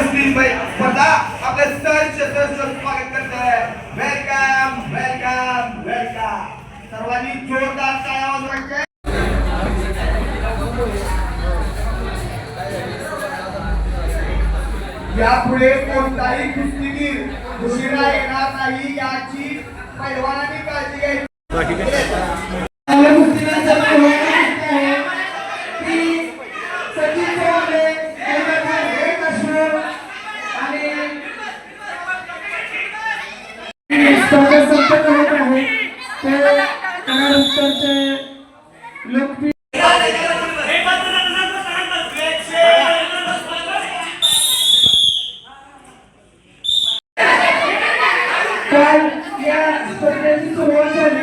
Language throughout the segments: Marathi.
स्पर्धा आपलं सहर्ष स्वागत करत आहे वेलकम वेलकम वेलकम सर्वांनी जोरदार काय आवाज वाटतंय यापुढे कोणताही कुस्तीगीर उशिरा येणार नाही याची पैलवानांनी काळजी घ्यायची आपल्या कुस्तीगीरांचा पहिला कुस्ती आहे की सचिन चव्हाणे यांचा एक अश्व आणि स्पर्धा संपन्न होत आहे ते कराड उत्तरचे लोकप्रिय काल या स्पर्धेची सुरुवात झाली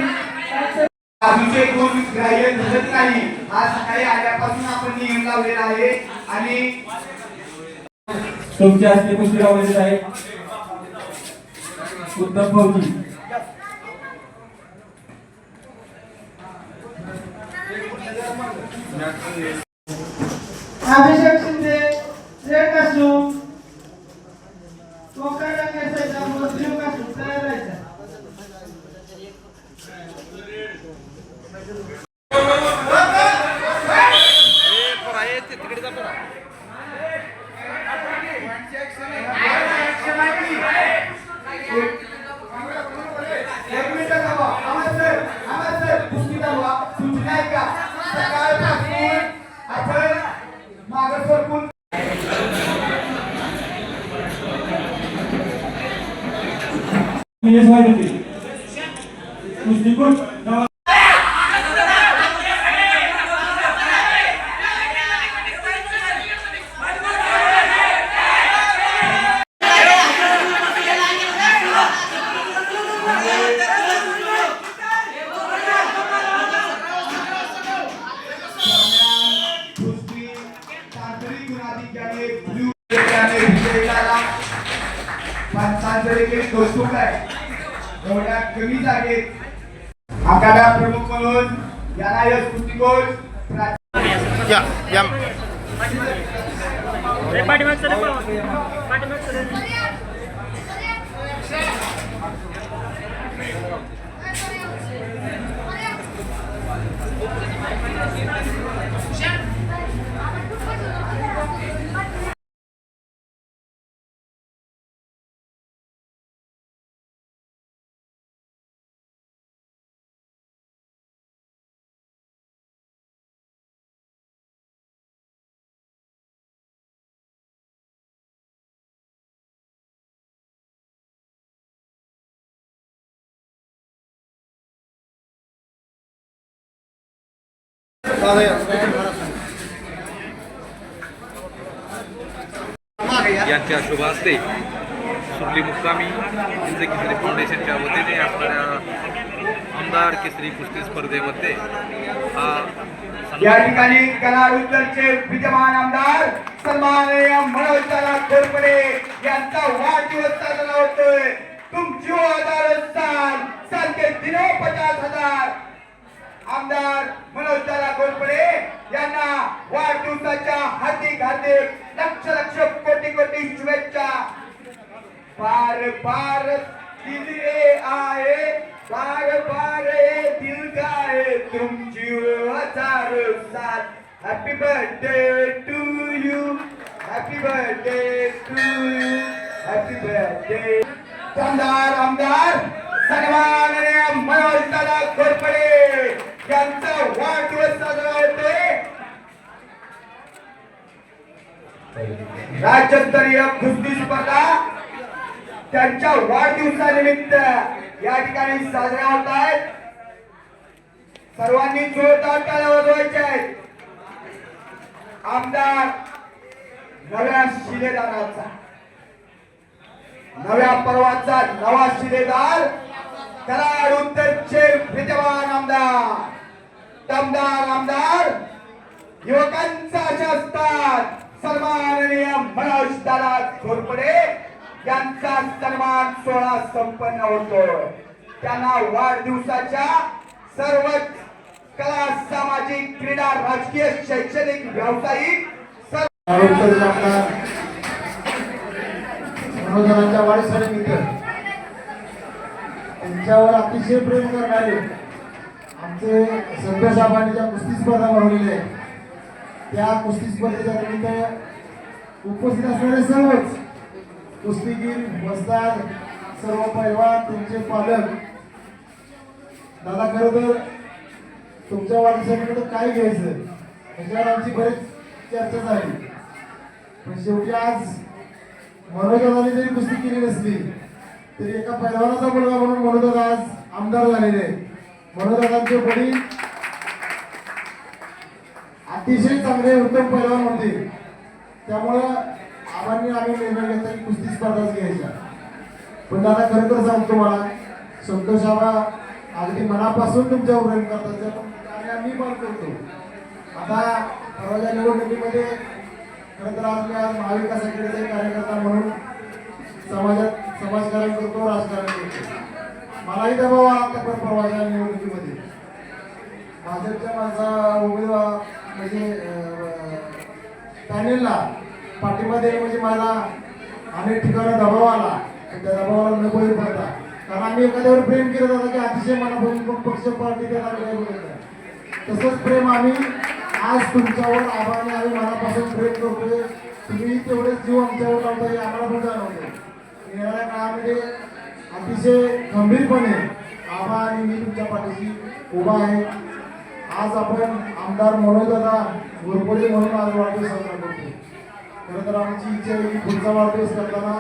त्याच्या बाजूचे कोण ग्राह्य धरत नाही आज सकाळी आल्यापासून आपण नियम लावलेला आहे आणि तुमच्या हस्ते कुस्ती लावलेली आहे उत्तम फौजी. अभिषेक यांच्या शुभ हस्ते सुरली मुक्कामी हिंद केसरी फाउंडेशनच्या वतीने असणाऱ्या आमदार केसरी कुस्ती स्पर्धेमध्ये हा या ठिकाणी कला विद्यमान आमदार सन्माननीय मनोज दादा खोरपडे यांचा वाढदिवस साजरा होतो तुमची आधार स्थान सांगते दिनो पचास हजार आमदार मनोजदादा घोरपडे यांना वाढदिवसाच्या हार्दिक लक्ष लक्ष कोटी कोटी शुभेच्छा. पार पार दिल आहे पार पार बार दिल का है तुमची हजार सात happy birthday to you happy birthday to you happy birthday आमदार आमदार सन्माननीय मनोज दादा घोरपडे यांचा वाढदिवस साजरा राज्यस्तरीय कुस्ती स्पर्धा त्यांच्या वाढदिवसानिमित्त या ठिकाणी साजऱ्या होत आहेत. सर्वांनी जोरदार टाळ्या वाजवायच्या आहेत. आमदार नव्या शिलेदाराचा नव्या पर्वाचा नवा शिलेदार कराड उत्तरचे विद्यमान आमदार दमदार आमदार युवकांचा अशा असतात सन्माननीय मनोज दादा घोरपडे यांचा सन्मान सोहळा संपन्न होतो. त्यांना वाढदिवसाच्या सर्व कला सामाजिक क्रीडा राजकीय शैक्षणिक व्यावसायिक सर्व आरोग्य आपला त्यांच्यावर अतिशय प्रेम करणारे आमचे संतोष आबांनी ज्या कुस्ती स्पर्धा भरवलेल्या आहेत त्या कुस्ती स्पर्धेच्या निमित्त उपस्थित असणारे सर्वच कुस्तीगीर वस्ताद सर्व पैलवान तुमचे पालक. दादा खरं तर तुमच्या वाढीसाठी काय घ्यायचं? त्याच्यावर आमची बरीच चर्चा झाली. पण शेवटी आज मनोजदानी जरी कुस्ती केली नसली तरी एका पैलवानाचा मुलगा म्हणून मनोजदा आज आमदार झालेले आहेत. मनोजदांचे वडील अतिशय चांगले उत्तम पैलवान होते. त्यामुळं आम्हांनी आम्ही निर्णय घेतला की कुस्ती स्पर्धाच घ्यायच्या. पण दादा खरं तर सांगतो मला संतोष आबा अगदी मनापासून तुमच्यावर प्रेम करतात त्यामुळे आणि आम्ही पण करतो. आता परवाच्या निवडणुकीमध्ये खरं तर आज मी आज महाविकास आघाडीचा कार्यकर्ता म्हणून समाजात समाजकारण करतो राजकारण करतो. मलाही दबाव आला आता पण परवाच्या निवडणुकीमध्ये. भाजपच्या माझा उमेदवार म्हणजे पॅनेलला पाठिंबा देणे म्हणजे माझा अनेक ठिकाणी दबाव आला. त्या दबावाला नको पडता. कारण आम्ही एखाद्यावर प्रेम केलं जातं की अतिशय मनापासून पक्ष पार्टी त्याला तसंच प्रेम आम्ही आज तुमच्यावर आभाने आम्ही मनापासून प्रेम करतोय. तुम्ही तेवढेच जीव आमच्यावर लावता हे आम्हाला पण जाणवतो येणाऱ्या काळामध्ये अतिशय खंबीरपणे आबा आणि मी तुमच्या पाठीशी उभा आहे. आज आपण आमदार मनोजदा घोरपडे म्हणून आज वाढदिवस साजरा करतो खरं तर आमची इच्छा आहे की पुढचा वाढदिवस करताना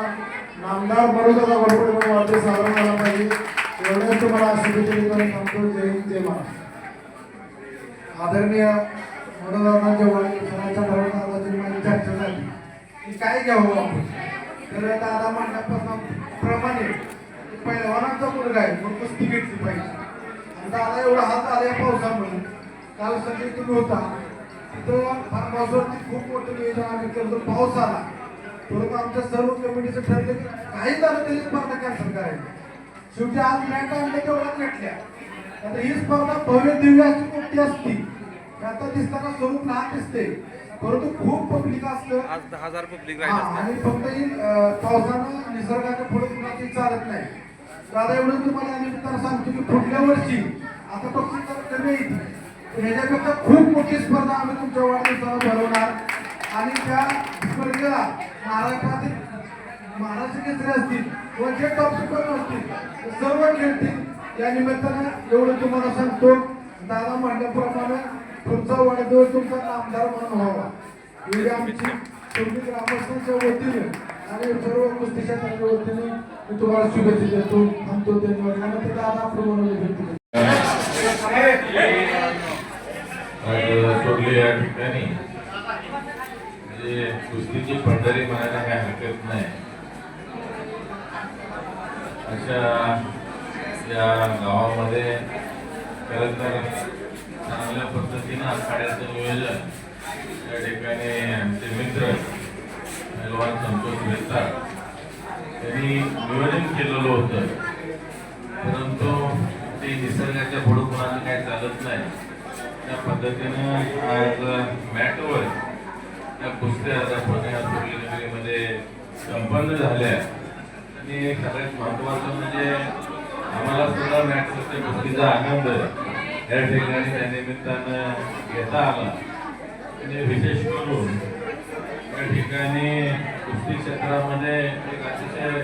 नामदार मनोजदा घोरपडे म्हणून वाढदिवस साजरा झाला पाहिजे. एवढ्याच तुम्हाला शुभेच्छा देतो सांगतो जय हिंद जय महाराष्ट्र. आदरणीय मनोरंजनाच्या वाढदिवसाच्या दरम्यान माझी चर्चा झाली. की काय घ्यावं आपण? तर दादा म्हणण्यापासून प्रमाणे पहिलवानाचा मुलगा आहे मग कुस्ती घेतली पाहिजे. आणि दादा एवढा हात आला या पावसामुळे काल संजय तुम्ही होता. तिथं फार्म हाऊसवरती खूप मोठं नियोजन आम्ही केलं. पाऊस आला. परंतु आमच्या सर्व कमिटीचं ठरलं की काही झालं तरी स्पर्धा कॅन्सल करायची. शेवटी आज मॅच आणल्या तेवढ्याच भेटल्या आता ही स्पर्धा भव्य दिव्य अशी मोठी असती. आता दिसताना स्वरूप लहान दिसते. परंतु खूप पब्लिक असतं. आज दहा हजार पब्लिक आणि फक्त ही पावसानं निसर्गाच्या पुढे कुणाची चालत नाही. दादा एवढं तुम्हाला निमित्तानं सांगतो की पुढल्या वर्षी आता पक्षी कमी येईल ह्याच्यापेक्षा खूप मोठी स्पर्धा आम्ही तुमच्या वाढदिवसाला भरवणार. आणि त्या स्पर्धेला महाराष्ट्रातील महाराष्ट्र केसरी असतील व जे टॉप सुपर असतील ते सर्व खेळतील. या निमित्तानं एवढं तुम्हाला सांगतो दादा म्हणल्याप्रमाणे तुमचा वाढदिवस तुमचा नामदार म्हणून व्हावा. एवढी आमची तुम्ही ग्रामस्थांच्या वतीने आणि सर्व कुस्तीच्या तर्फे वतीने मी तुम्हाला शुभेच्छा देतो थांबतो धन्यवाद. त्यानंतर दादा आपलं मनोरंजन आज सोडले या ठिकाणी. म्हणजे कुस्तीची पंढरी म्हणायला काही हरकत नाही. अशा या गावामध्ये खरं तर चांगल्या पद्धतीनं आखाड्याचं नियोजन त्या ठिकाणी आमचे मित्र पैलवान संतोष मेहता त्यांनी नियोजन केलेलं होतं. परंतु ते निसर्गाच्या पुढं काही चालत नाही. त्या पद्धतीनं आज मॅटवर त्या कुस्त्या आता पुण्यात नगरीमध्ये संपन्न झाल्या. आणि सगळ्यात महत्त्वाचं म्हणजे आम्हाला सुद्धा मॅटवरच्या कुस्तीचा आनंद या ठिकाणी त्या निमित्तानं घेता आला. आणि विशेष करून या ठिकाणी कुस्ती क्षेत्रामध्ये एक अतिशय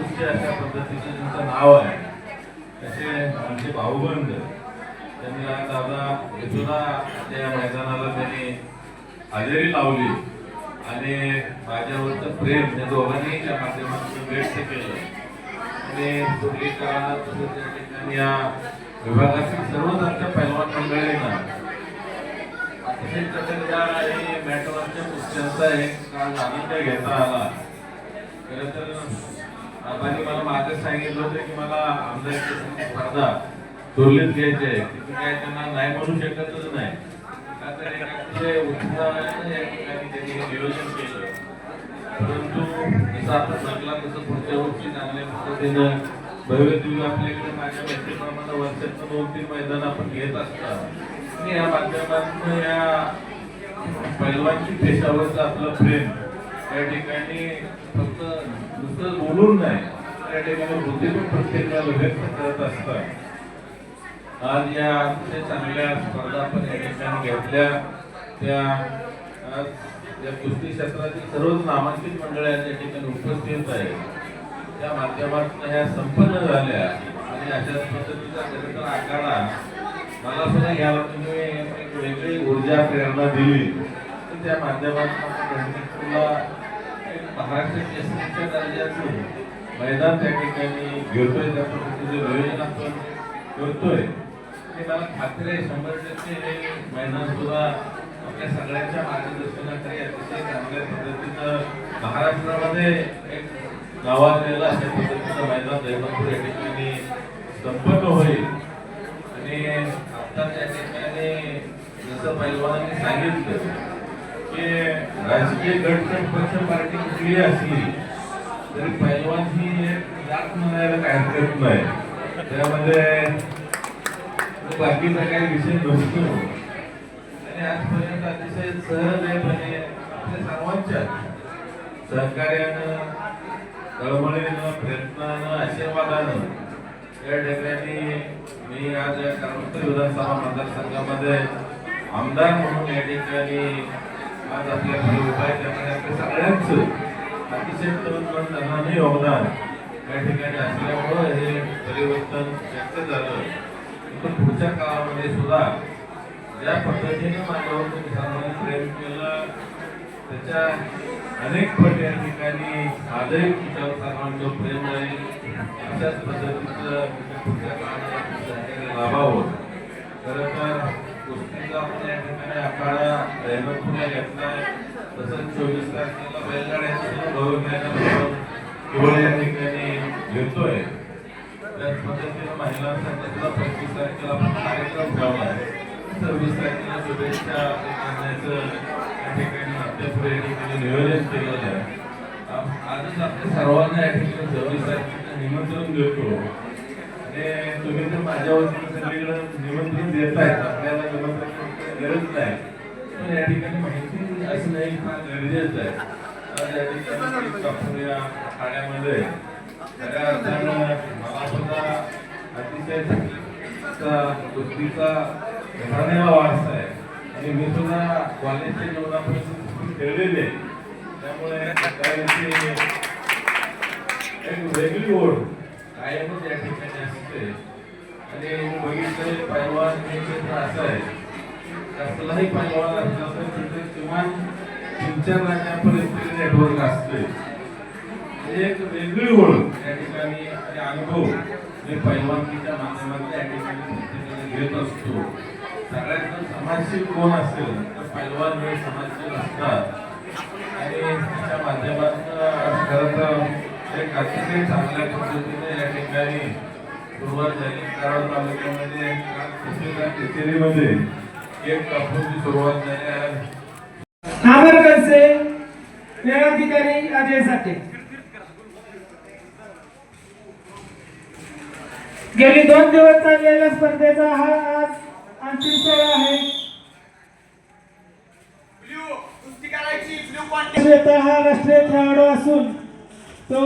उच्च अशा पद्धतीचं त्यांचं नाव आहे. तसे आमचे भाऊबंद त्यांनी आज दादा येथुना त्या मैदानाला त्यांनी हजेरी लावली. आणि माझ्यावरचं प्रेम त्या दोघांनी त्या माध्यमातून व्यक्त केलं. आणि पुढील काळात तसंच त्या ठिकाणी या विभागातील सर्वच आमच्या पैलवान मंडळींना अतिशय चटकदार आणि मॅटवरच्या पुस्तकांचा एक काल आनंद घेता आला. खरं तर आबांनी मला मागे सांगितलं होतं की मला आमदार स्पर्धा चोरलीत घ्यायचे आहे. तिथे काय त्यांना नाही म्हणू शकतच नाही. तर एक अतिशय उत्साहाने या ठिकाणी त्यांनी नियोजन केलं. परंतु जसं आता म्हटला तसं पुढच्या वर्षी चांगल्या पद्धतीनं भव्य दिव्य आपल्याकडे माझ्या मैत्रीप्रमाणे वर्षातून दोन तीन मैदान आपण घेत असतात. आणि या माध्यमातून या पैलवानची पेशावरचं आपलं प्रेम त्या ठिकाणी फक्त नुसतं बोलून नाही त्या ठिकाणी बुद्धी पण प्रत्येकाला व्यक्त करत असतात. आज या अतिशय चांगल्या स्पर्धा या ठिकाणी घेतल्या त्या या कुस्ती क्षेत्रातील सर्वच नामांकित मंडळी या ठिकाणी उपस्थित आहेत. त्या माध्यमातून ह्या संपन्न झाल्या आणि अशाच पद्धतीचा खरं आकारा आखाडा मला सुद्धा घ्यायला तुम्ही एक वेगळी ऊर्जा प्रेरणा दिली. तर त्या माध्यमातून तुला एक महाराष्ट्र केसरीच्या दर्जाचं मैदान त्या ठिकाणी घेतोय त्या पद्धतीचं नियोजन आपण करतोय. ते मला खात्री आहे शंभर टक्के हे महिना सुद्धा आपल्या सगळ्यांच्या मार्गदर्शनाखाली अतिशय चांगल्या पद्धतीनं महाराष्ट्रामध्ये एक नावाजलेलं अशा पद्धतीचं मैदान दैवतपूर या ठिकाणी संपन्न होईल. आणि आता त्या ठिकाणी जसं पैलवानांनी सांगितलं की राजकीय गट पक्ष पार्टी कुठली असली तरी पैलवान ही एक जात म्हणायला काय हरकत नाही. त्यामध्ये बाकीचा काही विषय नसतो आणि आजपर्यंत अतिशय सहजपणे आपल्या सर्वांच्या सहकार्यानं कळमळीनं प्रयत्नानं आशीर्वादानं या ठिकाणी मी आज या कर्मचारी विधानसभा मतदारसंघामध्ये आमदार म्हणून या ठिकाणी आज आपल्या उभा आहे. त्यामुळे आपल्या सगळ्यांचं अतिशय तरुण धनाने योगदान या ठिकाणी असल्यामुळं हे परिवर्तन शक्य झालं. पण पुढच्या काळामध्ये सुद्धा ज्या पद्धतीने माझ्यावर तुम्ही सर्वांनी प्रेम केलं त्याच्या अनेक पट या ठिकाणी आजही तुमच्यावर सर्वांचं प्रेम राहील अशाच पद्धतीचं म्हणजे पुढच्या काळामध्ये लाभावं खरं तर गोष्टीचा आपण या ठिकाणी आखाडा रेहमतपूरला आहे. तसंच चोवीस तारखेला बैलगाड्याचं सुद्धा गौरव या ठिकाणी घेतोय. त्याच पद्धतीनं महिलांसाठी सुद्धा पंचवीस तारखेला आपण कार्यक्रम ठेवला आहे सव्वीस तारखेला शुभेच्छा करण्याचं या ठिकाणी नाट्यपूर या ठिकाणी नियोजन केलेलं आहे. आजच आपल्या सर्वांना या ठिकाणी सव्वीस तारखेला निमंत्रण देतो. आणि तुम्ही तर माझ्या वतीनं सगळीकडे निमंत्रण आहेत आपल्याला निमंत्रण द्यायची गरज नाही. पण या ठिकाणी माहिती असणं फार गरजेचं आहे. या ठिकाणी कापूर या ठाण्यामध्ये खऱ्या अर्थानं मला सुद्धा अतिशय गोष्टीचा कुस्तीचा घराण्याला वारसा आहे. आणि मी सुद्धा कॉलेजच्या जीवनापासून खेळलेले आहे. त्यामुळे त्याची एक वेगळी ओढ कायमच या ठिकाणी असते. आणि बघितलं पैलवान हे क्षेत्र असं आहे. कसलाही पैलवान असला तर तिथे किमान तीन चार राज्यापर्यंत नेटवर्क असते. म्हणजे एक वेगळी ओळख या ठिकाणी आणि अनुभव मी पैलवानकीच्या माध्यमातून या ठिकाणी घेत असतो. सगळ्यात जर समाजशील कोण असेल तर पैलवान हे समाजशील असतात. आणि त्याच्या माध्यमातून खरं तर एक अतिशय चांगल्या पद्धतीने या ठिकाणी सुरुवात झाली कराड तालुक्यामध्ये काल कुस्तीच्या कचेरीमध्ये एक कापूरची सुरुवात झाली आहे. आमरकरचे वेळाधिकारी अजय साठे. गेली दोन दिवस चाललेल्या स्पर्धेचा हा आज अंतिम सोहळा आहे. हा राष्ट्रीय खेळाडू असून तो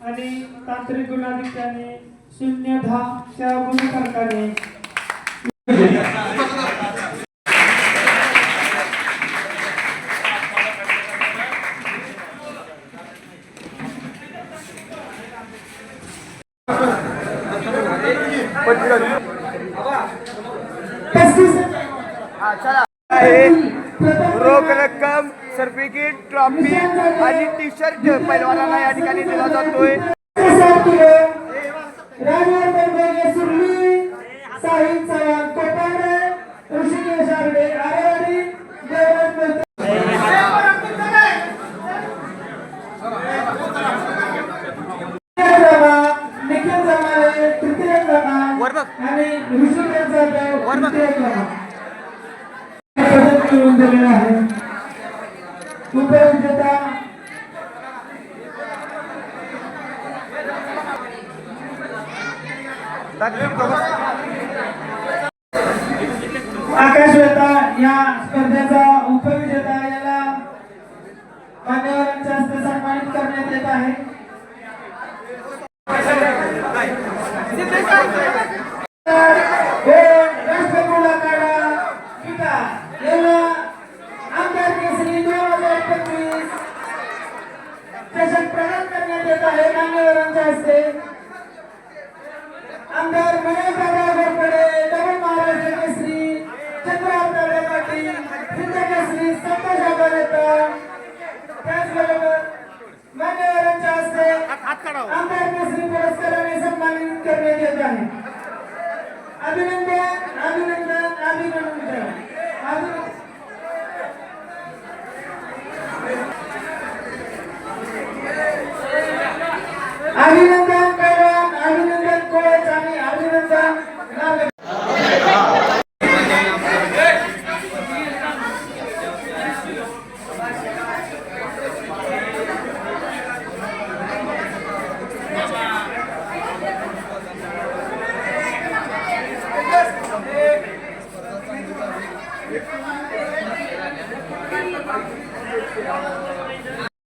आणि तांत्रिक गुणाधिक्याने शून्य दहा च्या रक्कम सर्टिफिकेट ट्रॉफी आणि टी शर्ट पैलवानाला या ठिकाणी दिला जातोय. सात Super Vegeta. Akan sudah ya seperti Arriba.